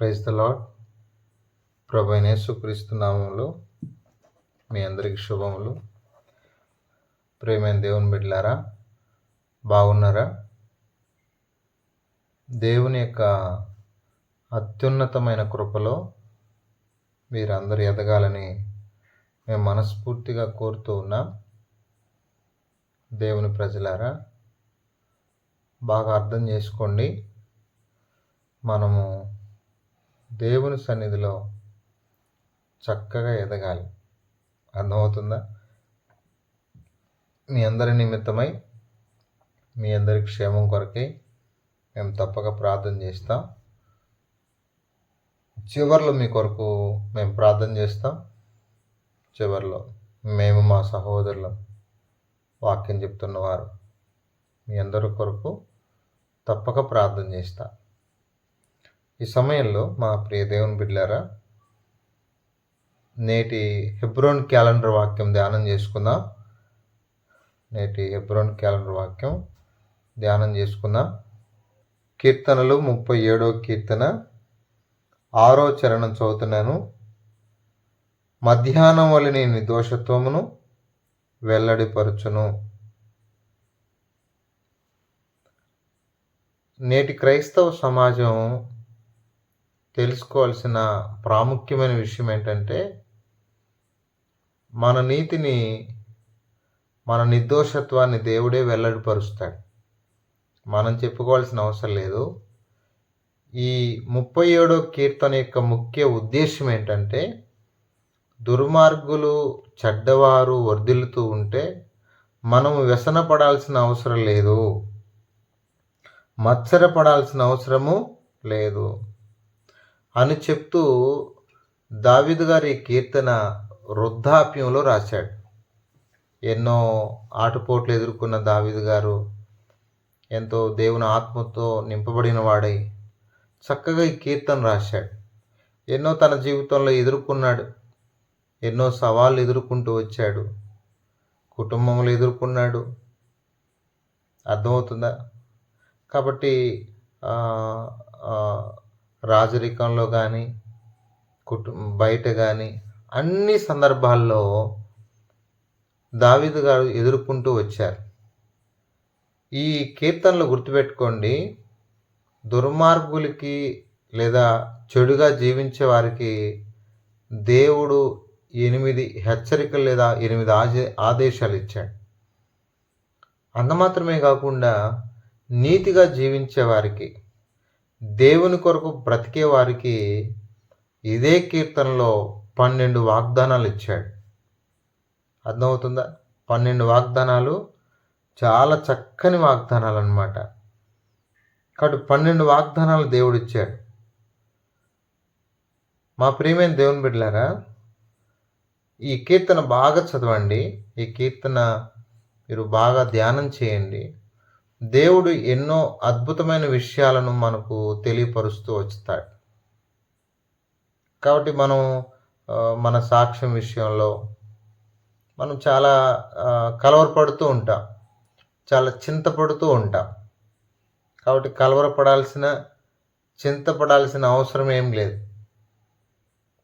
Praise the lord నామంలో మీ అందరికి శుభములు. ప్రేమైన దేవుని బిడ్డలారా బాగున్నారా? దేవుని యొక్క అత్యున్నతమైన కృపలో మీరందరూ ఎదగాలని మేము మనస్ఫూర్తిగా కోరుతూ ఉన్నాం. దేవుని ప్రజలారా బాగా అర్థం చేసుకోండి. మనము దేవుని సన్నిధిలో చక్కగా ఎదగాలి. అర్థమవుతుందా? మీ అందరి నిమిత్తమై మీ అందరి క్షేమం కొరకై మేము తప్పక ప్రార్థన చేస్తాం. చివరిలో మీ కొరకు మేము ప్రార్థన చేస్తాం. చివరిలో మేము మా సహోదరులు వాక్యం చెప్తున్నవారు మీ అందరి కొరకు తప్పక ప్రార్థన చేస్తాం. ఈ సమయంలో మా ప్రియ దేవుని బిడ్డారా నేటి హెబ్రోన్ క్యాలెండర్ వాక్యం ధ్యానం చేసుకుందాం. నేటి హెబ్రోన్ క్యాలెండర్ వాక్యం ధ్యానం చేసుకుందాం. కీర్తనలు ముప్పై ఏడో కీర్తన ఆరో చరణం చదువుతున్నాను. మధ్యాహ్నం వల్ల నేను దోషత్వమును వెల్లడిపరచును. నేటి క్రైస్తవ సమాజం తెలుసుకోవాల్సిన ప్రాముఖ్యమైన విషయం ఏంటంటే మన నీతిని మన నిర్దోషత్వాన్ని దేవుడే వెల్లడిపరుస్తాడు. మనం చెప్పుకోవాల్సిన అవసరం లేదు. ఈ ముప్పై ఏడో కీర్తన యొక్క ముఖ్య ఉద్దేశం ఏంటంటే దుర్మార్గులు చెడ్డవారు వర్ధిల్లుతూ ఉంటే మనము వ్యసనపడాల్సిన అవసరం లేదు. మత్సరపడాల్సిన అవసరము లేదు. అని చెప్తూ దావిదు గారి కీర్తన వృద్ధాప్యంలో రాశాడు. ఎన్నో ఆటుపోట్లు ఎదుర్కొన్న దావిదు గారు ఎంతో దేవుని ఆత్మతో నింపబడిన వాడై చక్కగా ఈ కీర్తన రాశాడు. ఎన్నో తన జీవితంలో ఎదుర్కొన్నాడు. ఎన్నో సవాళ్ళు ఎదుర్కొంటూ వచ్చాడు. కుటుంబంలో ఎదుర్కొన్నాడు. అర్థమవుతుందా? కాబట్టి రాజరికంలో కానీ కుటు బయట కానీ అన్ని సందర్భాల్లో దావీదు గారు ఎదుర్కొంటూ వచ్చారు. ఈ కీర్తనలు గుర్తుపెట్టుకోండి. దుర్మార్గులకి లేదా చెడుగా జీవించే వారికి దేవుడు ఎనిమిది హెచ్చరికలు లేదా ఎనిమిది ఆదే ఆదేశాలు ఇచ్చాడు. అంత మాత్రమే కాకుండా నీతిగా జీవించే వారికి దేవుని కొరకు బ్రతికే వారికి ఇదే కీర్తనలో పన్నెండు వాగ్దానాలు ఇచ్చాడు. అర్థమవుతుందా? పన్నెండు వాగ్దానాలు చాలా చక్కని వాగ్దానాలు అన్నమాట కాబట్టి పన్నెండు వాగ్దానాలు దేవుడు ఇచ్చాడు. మా ప్రియమైన దేవుని బిడ్డలారా ఈ కీర్తన బాగా చదవండి. ఈ కీర్తన మీరు బాగా ధ్యానం చేయండి. దేవుడు ఎన్నో అద్భుతమైన విషయాలను మనకు తెలియపరుస్తూ వచ్చుతాడు. కాబట్టి మనం మన సాక్ష్యం విషయంలో మనం చాలా కలవరపడుతూ ఉంటాం. చాలా చింతపడుతూ ఉంటాం. కాబట్టి కలవరపడాల్సిన చింతపడాల్సిన అవసరం ఏం లేదు.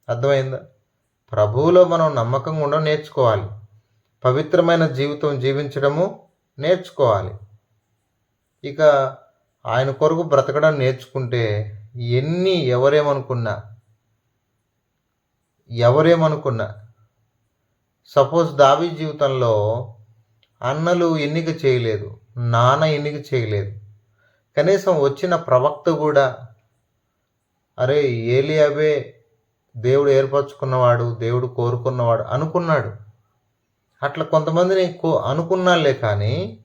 అర్థమైందా? ప్రభువులో మనం నమ్మకంగా ఉండడం నేర్చుకోవాలి. పవిత్రమైన జీవితం జీవించడము నేర్చుకోవాలి. ఇక ఆయన కొరకు బ్రతకడం నేర్చుకుంటే ఎన్ని ఎవరేమనుకున్నా ఎవరేమనుకున్నా సపోజ్ దావి జీవితంలో అన్నలు ఎన్నిక చేయలేదు నాన్న ఎన్నిక చేయలేదు. కనీసం వచ్చిన ప్రవక్త కూడా అరే ఏలియాబే దేవుడు ఏర్పరచుకున్నవాడు దేవుడు కోరుకున్నవాడు అనుకున్నాడు. అట్లా కొంతమందిని కో అనుకున్నాలే కానీ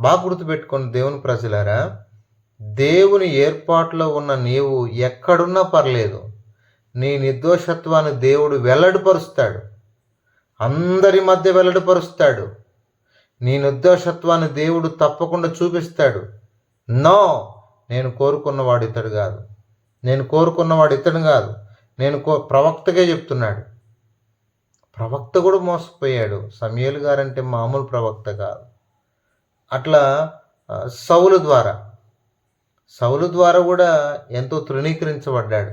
బాగా గుర్తుపెట్టుకోండి దేవుని ప్రజలారా దేవుని ఏర్పాట్లో ఉన్న నీవు ఎక్కడున్నా పర్లేదు. నీ నిర్దోషత్వాన్ని దేవుడు వెల్లడిపరుస్తాడు. అందరి మధ్య వెల్లడిపరుస్తాడు. నీ నిర్దోషత్వాన్ని దేవుడు తప్పకుండా చూపిస్తాడు. నో నేను కోరుకున్నవాడు ఇతడు కాదు. నేను కోరుకున్నవాడు ఇతడు కాదు. నేను కో ప్రవక్తగా చెప్తున్నాడు. ప్రవక్త కూడా మోసపోయాడు. సమయలు గారంటే మామూలు ప్రవక్త కాదు. అట్లా సౌలు ద్వారా. సౌలు ద్వారా కూడా ఎంతో తృణీకరించబడ్డాడు.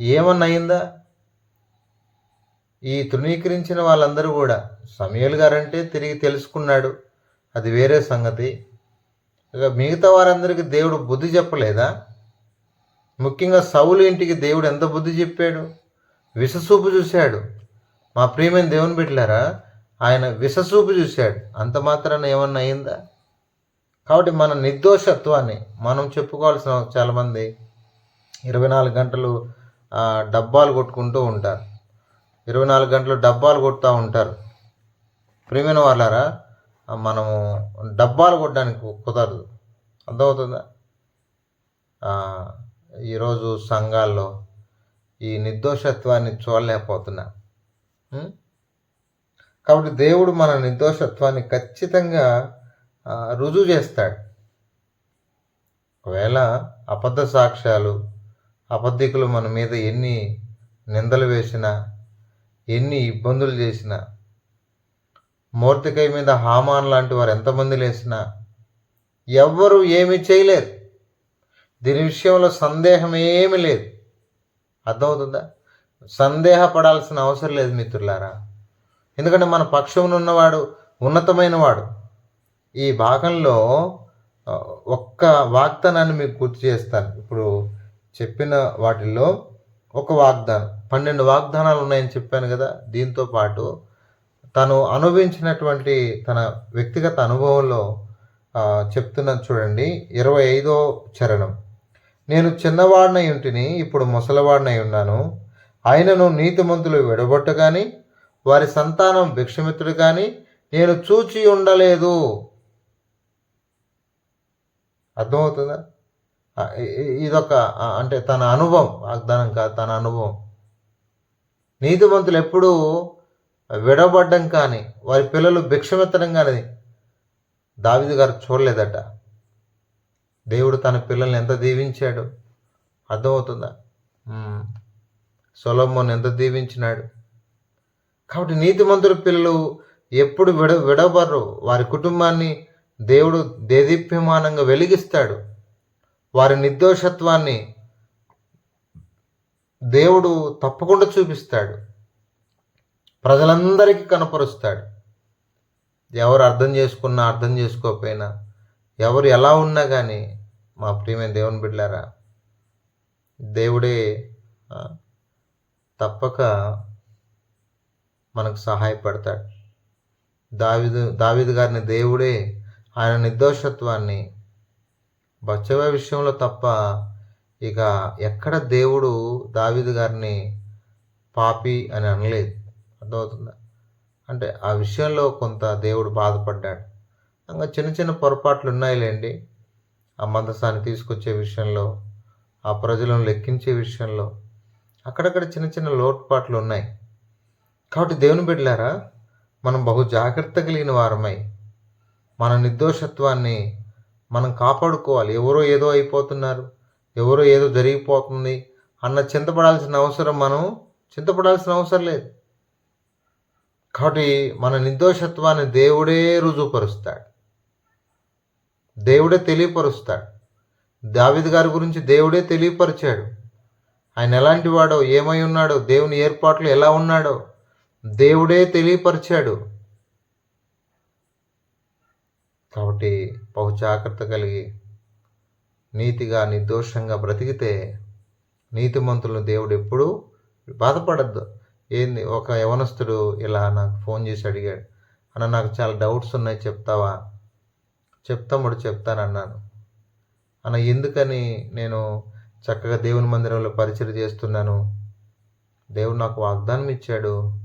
ఏమన్నా అయిందా? ఈ తృణీకరించిన వాళ్ళందరూ కూడా సమయలు గారంటే తిరిగి తెలుసుకున్నాడు. అది వేరే సంగతి. ఇక మిగతా వారందరికీ దేవుడు బుద్ధి చెప్పలేదా? ముఖ్యంగా సౌలు ఇంటికి దేవుడు ఎంత బుద్ధి చెప్పాడు? విషసూపు చూశాడు. మా ప్రియమైన దేవుని బిడ్డలారా ఆయన విషసూపు చూశాడు. అంత మాత్రాన ఏమన్నా అయిందా? కాబట్టి మన నిర్దోషత్వాన్ని మనం చెప్పుకోవాల్సిన చాలామంది ఇరవై నాలుగు గంటలు డబ్బాలు కొట్టుకుంటూ ఉంటారు. ఇరవై నాలుగు గంటలు డబ్బాలు కొడుతూ ఉంటారు. ప్రియమైన వాళ్ళారా మనము డబ్బాలు కొట్టడానికి కుదరదు. అర్థమవుతుందా? ఈరోజు సంఘాల్లో ఈ నిర్దోషత్వాన్ని చూడలేకపోతున్నా. కాబట్టి దేవుడు మన నిర్దోషత్వాన్ని ఖచ్చితంగా రుజువు చేస్తాడు. ఒకవేళ అబద్ధ సాక్ష్యాలు అబద్ధికులు మన మీద ఎన్ని నిందలు వేసినా ఎన్ని ఇబ్బందులు చేసినా మూర్తికై మీద హామాన్ లాంటి వారు ఎంతమంది లేసినా ఎవ్వరూ ఏమీ చేయలేరు దీని విషయంలో సందేహం ఏమీ లేదు. అర్థమవుతుందా? సందేహపడాల్సిన అవసరం లేదు మిత్రులారా. ఎందుకంటే మన పక్షమునున్నవాడు ఉన్నతమైన వాడు ఈ భాగంలో ఒక్క వాగ్దానాన్ని మీకు గుర్తు చేస్తాను. ఇప్పుడు చెప్పిన వాటిల్లో ఒక వాగ్దానం పన్నెండు వాగ్దానాలు ఉన్నాయని చెప్పాను కదా దీంతో పాటు తను అనుభవించినటువంటి తన వ్యక్తిగత అనుభవంలో చెప్తున్న చెప్తున్నది చూడండి ఇరవై ఐదో చరణం. నేను చిన్నవాడినై ఉంటిని ఇప్పుడు ముసలివాడినై ఉన్నాను. ఆయనను నీతిమంతులు విడగొట్టగాని వారి సంతానం భిక్షమిత్రుడు కానీ నేను చూచి ఉండలేదు. అర్థమవుతుందా? ఇదొక అంటే తన అనుభవం వాగ్దానం కాదు తన అనుభవం. నీతిమంతులు ఎప్పుడూ విడబడ్డం కానీ వారి పిల్లలు భిక్షమెత్తడం కానీ దావిది గారు చూడలేదట. దేవుడు తన పిల్లల్ని ఎంత దీవించాడు? అర్థమవుతుందా? సొలమ్మను ఎంత దీవించినాడు? కాబట్టి నీతిమంతుల పిల్లలు ఎప్పుడు విడ విడవరు. వారి కుటుంబాన్ని దేవుడు దేదీప్యమానంగా వెలిగిస్తాడు. వారి నిర్దోషత్వాన్ని దేవుడు తప్పకుండా చూపిస్తాడు. ప్రజలందరికీ కనపరుస్తాడు. ఎవరు అర్థం చేసుకున్నా అర్థం చేసుకోకపోయినా ఎవరు ఎలా ఉన్నా కానీ మా ప్రియమైన దేవుని బిడ్డారా దేవుడే తప్పక మనకు సహాయపడతాడు. దావిదు దావిదు గారిని దేవుడే ఆయన నిర్దోషత్వాన్ని బచ్చవ విషయంలో తప్ప ఇక ఎక్కడ దేవుడు దావిదు గారిని పాపి అని అనలేదు. అర్థమవుతుందా? అంటే ఆ విషయంలో కొంత దేవుడు బాధపడ్డాడు. ఇంకా చిన్న చిన్న పొరపాట్లు ఉన్నాయిలేండి. ఆ మందసాన్ని తీసుకొచ్చే విషయంలో ఆ ప్రజలను లెక్కించే విషయంలో అక్కడక్కడ చిన్న చిన్న లోటుపాట్లు ఉన్నాయి. కాబట్టి దేవుని బిడ్డలారా మనం బహు జాగ్రత్త కలిగిన వారమై మన నిర్దోషత్వాన్ని మనం కాపాడుకోవాలి. ఎవరో ఏదో అయిపోతున్నారు ఎవరో ఏదో జరిగిపోతుంది అన్న చింతపడాల్సిన అవసరం మనం చింతపడాల్సిన అవసరం లేదు. కాబట్టి మన నిర్దోషత్వాన్ని దేవుడే రుజువుపరుస్తాడు. దేవుడే తెలియపరుస్తాడు. దావిద్ గారి గురించి దేవుడే తెలియపరిచాడు. ఆయన ఎలాంటి వాడో ఏమై ఉన్నాడో దేవుని ఏర్పాట్లు ఎలా ఉన్నాడో దేవుడే తెలియపరిచాడు. కాబట్టి బహు జాగ్రత్త కలిగి నీతిగా నిర్దోషంగా బ్రతికితే నీతిమంతులను దేవుడు ఎప్పుడూ బాధపడద్దు. ఏంది? ఒక యవనస్తుడు ఇలా నాకు ఫోన్ చేసి అడిగాడు అన్న నాకు చాలా డౌట్స్ ఉన్నాయి చెప్తావా? చెప్తాముడు చెప్తానన్నాను అన్న ఎందుకని నేను చక్కగా దేవుని మందిరంలో పరిచయం చేస్తున్నాను? దేవుడు నాకు వాగ్దానం ఇచ్చాడు.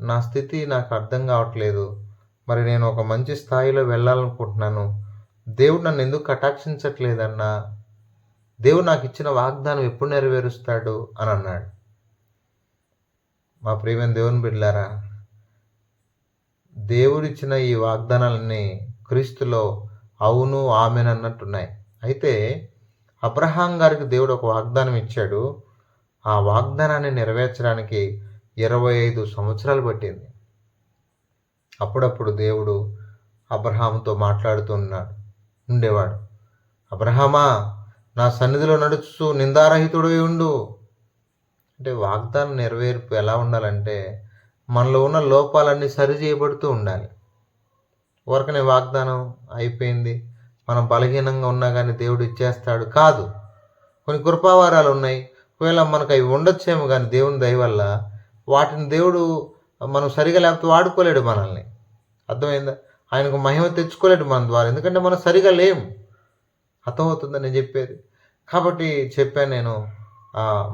నా స్థితి నాకు అర్థం కావట్లేదు. మరి నేను ఒక మంచి స్థాయిలో వెళ్ళాలనుకుంటున్నాను. దేవుడు నన్ను ఎందుకు కటాక్షించట్లేదన్నా? దేవుడు నాకు ఇచ్చిన వాగ్దానం ఎప్పుడు నెరవేరుస్తాడు? అని అన్నాడు. మా ప్రియమైన దేవుని బిడ్డారా దేవుడిచ్చిన ఈ వాగ్దానాలన్నీ క్రీస్తులో అవును ఆమెన్ అన్నట్టున్నాయి. అయితే అబ్రహాం గారికి దేవుడు ఒక వాగ్దానం ఇచ్చాడు. ఆ వాగ్దానాన్ని నెరవేర్చడానికి ఇరవై ఐదు సంవత్సరాలు పట్టింది. అప్పుడప్పుడు దేవుడు అబ్రహాముతో మాట్లాడుతూ ఉన్నాడు. ఉండేవాడు అబ్రహామా నా సన్నిధిలో నడుస్తూ నిందారహితుడై ఉండు. అంటే వాగ్దానం నెరవేర్పు ఎలా ఉండాలంటే మనలో ఉన్న లోపాలన్నీ సరి చేయబడుతూ ఉండాలి. ఊరకనే వాగ్దానం అయిపోయింది. మనం బలహీనంగా ఉన్నా కానీ దేవుడు ఇచ్చేస్తాడు. కాదు కొన్ని కృపావారాలు ఉన్నాయి. ఒకవేళ మనకు అవి ఉండొచ్చేమో కానీ దేవుని దయ వల్ల వాటిని దేవుడు మనం సరిగా లేకపోతే వాడుకోలేడు మనల్ని. అర్థమైందా? ఆయనకు మహిమ తెచ్చుకోలేడు మన ద్వారా. ఎందుకంటే మనం సరిగా లేము. అర్థమవుతుందని నేను చెప్పేది. కాబట్టి చెప్పాను నేను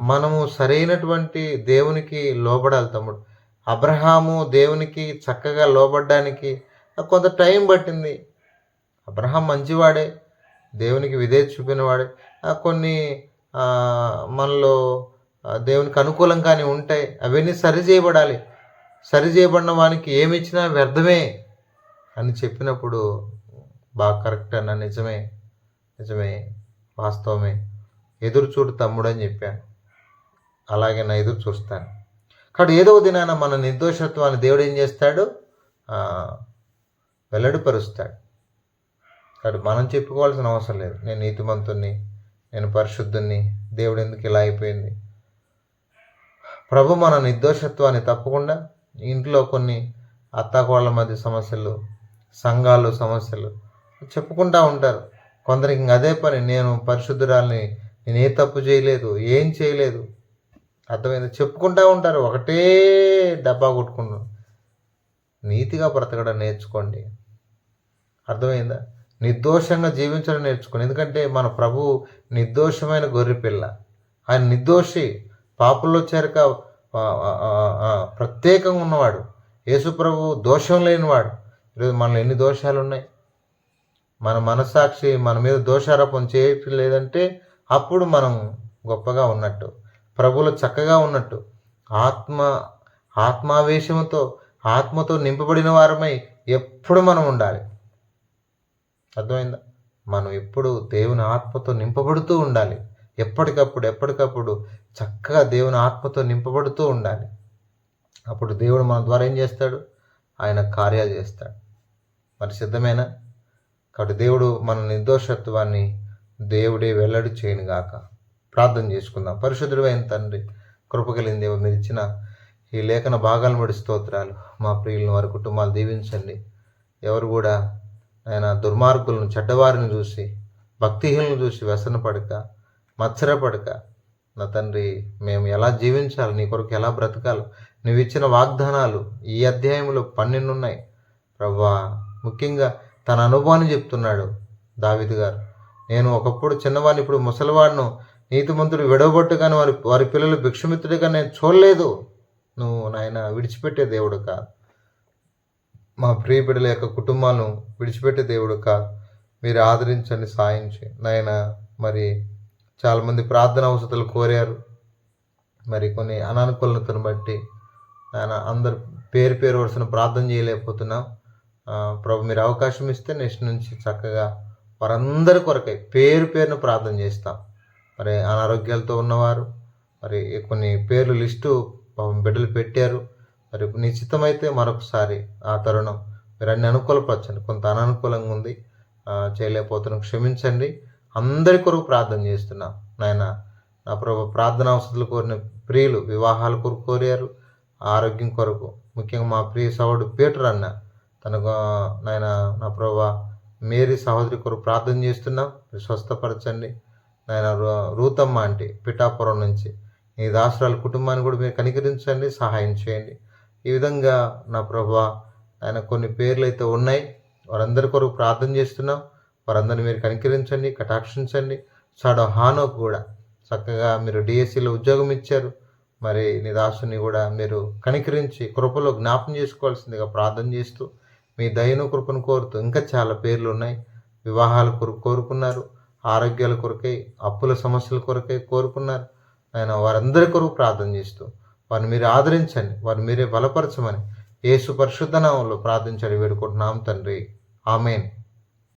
మనము సరైనటువంటి దేవునికి లోబడాలి తమ్ముడు. అబ్రహాము దేవునికి చక్కగా లోబడ్డానికి కొంత టైం పట్టింది. అబ్రహాం మంచివాడే దేవునికి విధేయ చూపినవాడే. కొన్ని మనలో దేవునికి అనుకూలంగానే ఉంటాయి. అవన్నీ సరి చేయబడాలి. సరి చేయబడిన వానికి ఏమి ఇచ్చినా వ్యర్థమే అని చెప్పినప్పుడు బాగా కరెక్ట్ అన్న నిజమే. నిజమే. వాస్తవమే. ఎదురు చూడు తమ్ముడు అని చెప్పాను. అలాగే నా ఎదురు చూస్తాను. కాబట్టి ఏదో దినాన మన నిర్దోషత్వాన్ని దేవుడు ఏం చేస్తాడు? వెల్లడిపరుస్తాడు. కాబట్టి మనం చెప్పుకోవాల్సిన అవసరం లేదు. నేను నీతిమంతుణ్ణి నేను పరిశుద్ధుణ్ణి దేవుడు ఎందుకు ఇలా అయిపోయింది? ప్రభు మన నిర్దోషత్వాన్ని తప్పకుండా ఇంట్లో కొన్ని అత్తాకోళ్ళ మధ్య సమస్యలు సంఘాలు సమస్యలు చెప్పుకుంటా ఉంటారు. కొందరికి ఇంక అదే పని నేను పరిశుద్ధురాల్ని నేను ఏ తప్పు చేయలేదు ఏం చేయలేదు. అర్థమైంది? చెప్పుకుంటూ ఉంటారు. ఒకటే డబ్బా కొట్టుకుంటారు నీతిగా బ్రతకడం నేర్చుకోండి. అర్థమైందా? నిర్దోషంగా జీవించడం నేర్చుకోండి. ఎందుకంటే మన ప్రభు నిర్దోషమైన గొర్రెపిల్ల. ఆయన నిర్దోషి. పాపుల్లో చేరక ప్రత్యేకంగా ఉన్నవాడు. యేసుప్రభు దోషం లేనివాడు. ఈరోజు మనలో ఎన్ని దోషాలు ఉన్నాయి? మన మనస్సాక్షి మన మీద దోషారోపణ చేయట్లేదంటే అప్పుడు మనం గొప్పగా ఉన్నట్టు ప్రభులు చక్కగా ఉన్నట్టు ఆత్మ ఆత్మావేశంతో ఆత్మతో నింపబడిన వారమై ఎప్పుడు మనం ఉండాలి. అర్థమైందా? మనం ఎప్పుడు దేవుని ఆత్మతో నింపబడుతూ ఉండాలి. ఎప్పటికప్పుడు ఎప్పటికప్పుడు చక్కగా దేవుని ఆత్మతో నింపబడుతూ ఉండాలి. అప్పుడు దేవుడు మన ద్వారా ఏం చేస్తాడు? ఆయన కార్యాలు చేస్తాడు. మరి సిద్ధమేనా కాబట్టి దేవుడు మన నిర్దోషత్వాన్ని దేవుడే వెల్లడి చేయను గాక. ప్రార్థన చేసుకుందాం. పరిశుద్ధుడు అయిన తండ్రి కృపగలిగిన దేవ మీరు ఇచ్చిన ఈ లేఖన భాగాలు బడి స్తోత్రాలు. మా ప్రియులను వారి కుటుంబాలు దీవించండి. ఎవరు కూడా ఆయన దుర్మార్గులను చెడ్డవారిని చూసి భక్తిహీనులను చూసి వ్యసన పడక మత్సర పడక నా తండ్రి మేము ఎలా జీవించాలి? నీ కొరకు ఎలా బ్రతకాలి? నువ్వు ఇచ్చిన వాగ్దానాలు ఈ అధ్యాయంలో పన్నెండు ఉన్నాయి. ప్రభా ముఖ్యంగా తన అనుభవాన్ని చెప్తున్నాడు దావిద్ గారు. నేను ఒకప్పుడు చిన్నవాడిని ఇప్పుడు ముసలివాడును. నీతిమంతుడు విడవబట్టుగానే వారి వారి పిల్లలు భిక్షమిత్రుడిగా నేను చూడలేదు. నువ్వు నాయన విడిచిపెట్టే దేవుడు కాదు మా ప్రియ బిడ్డల యొక్క కుటుంబాలను విడిచిపెట్టే దేవుడు కాదు మీరు ఆదరించండి సాయం చేయండి. నాయన మరి చాలామంది ప్రార్థన అవసరాలు కోరారు. మరి కొన్ని అనానుకూలతను బట్టి ఆయన అందరు పేరు పేరు వరుసన ప్రార్థన చేయలేకపోతున్నాం. ప్రభు మీరు అవకాశం ఇస్తే నెక్స్ట్ నుంచి చక్కగా వారందరి కొరకై పేరు పేరును ప్రార్థన చేస్తాం. మరి అనారోగ్యాలతో ఉన్నవారు మరి కొన్ని పేర్లు లిస్టు బిడ్డలు పెట్టారు. మరి నిశ్చితమైతే మరొకసారి ఆ తరుణం మీరు అన్ని అనుకూలపరచండి. కొంత అనానుకూలంగా ఉంది. చేయలేకపోతున్నాం. క్షమించండి. అందరి కొరకు ప్రార్థన చేస్తున్నాం. నాయన నా ప్రభు ప్రార్థన అవసరాలు కోరిన ప్రియులు వివాహాల కొరకు కోరారు ఆరోగ్యం కొరకు. ముఖ్యంగా మా ప్రియ సహోడు పీటర్ అన్న తనకు నాయన నా ప్రభా మేరీ సహోదరి కొరకు ప్రార్థన చేస్తున్నాం. స్వస్థపరచండి. నాయన రూ- రూతమ్మ అంటే పిఠాపురం నుంచి. ఈ దాసరాల కుటుంబాన్ని కూడా మీరు కనికరించండి సహాయం చేయండి. ఈ విధంగా నా ప్రభా ఆయన కొన్ని పేర్లు అయితే ఉన్నాయి. వారందరి కొరకు ప్రార్థన చేస్తున్నాం. వారందరిని మీరు కనికరించండి కటాక్షించండి. సాడో హానోకు కూడా చక్కగా మీరు డిఎస్సిలో ఉద్యోగం ఇచ్చారు. మరి నీ దాసుని కూడా మీరు కనికరించి కృపలో జ్ఞాపం చేసుకోవాల్సిందిగా ప్రార్థన చేస్తూ మీ దయను కృపను కోరుతూ ఇంకా చాలా పేర్లు ఉన్నాయి. వివాహాల కొరకు కోరుకున్నారు. ఆరోగ్యాల కొరకై అప్పుల సమస్యల కొరకై కోరుకున్నారు. ఆయన వారందరి కొరకు ప్రార్థన చేస్తూ వారిని మీరు ఆదరించండి వారిని మీరే బలపరచమని యేసు పరిశుద్ధ నామంలో వేడుకుంటున్నాం తండ్రి. ఆమెన్.